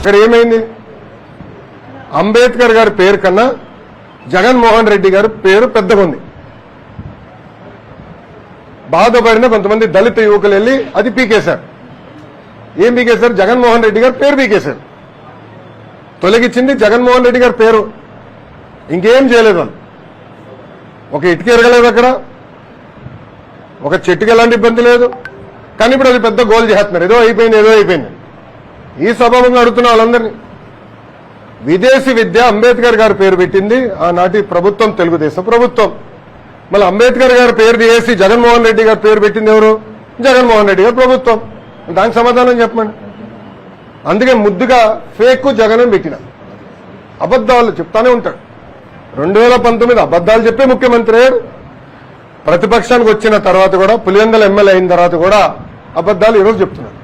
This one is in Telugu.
ఇక్కడ ఏమైంది? అంబేద్కర్ గారి పేరు కన్నా జగన్మోహన్ రెడ్డి గారి పేరు పెద్దగా ఉంది. బాధపడిన కొంతమంది దళిత యువకులు వెళ్ళి అది పీకేశారు. ఏం పీకేశారు? జగన్మోహన్ రెడ్డి గారు పేరు పీకేశారు. తొలగించింది జగన్మోహన్ రెడ్డి గారి పేరు. ఇంకేం చేయలేదు వాళ్ళు. ఒక ఇటుక ఎరగలేదు అక్కడ. ఒక చెట్టుకి ఎలాంటి ఇబ్బంది లేదు. కానీ ఇప్పుడు అది పెద్ద గోల్ చేస్తున్నారు. ఏదో అయిపోయింది ఏదో అయిపోయింది. ఈ స్వభావంగా అడుగుతున్న వాళ్ళందరినీ. విదేశీ విద్య అంబేద్కర్ గారి పేరు పెట్టింది. ఆనాటి ప్రభుత్వం తెలుగుదేశం ప్రభుత్వం. మళ్ళీ అంబేద్కర్ గారి పేరు చేసి జగన్మోహన్ రెడ్డి గారి పేరు పెట్టింది ఎవరు? జగన్మోహన్ రెడ్డి గారు ప్రభుత్వం. దానికి సమాధానం చెప్పండి. అందుకే ముద్దుగా ఫేక్ జగన్ పెట్టిన. అబద్దాలు చెప్తానే ఉంటాడు. రెండు వేల పంతొమ్మిది అబద్ధాలు చెప్పే ముఖ్యమంత్రి అయ్యాడు. ప్రతిపక్షానికి వచ్చిన తర్వాత కూడా పులివెందల ఎమ్మెల్యే అయిన తర్వాత కూడా అబద్ధాలు ఈరోజు చెప్తున్నాడు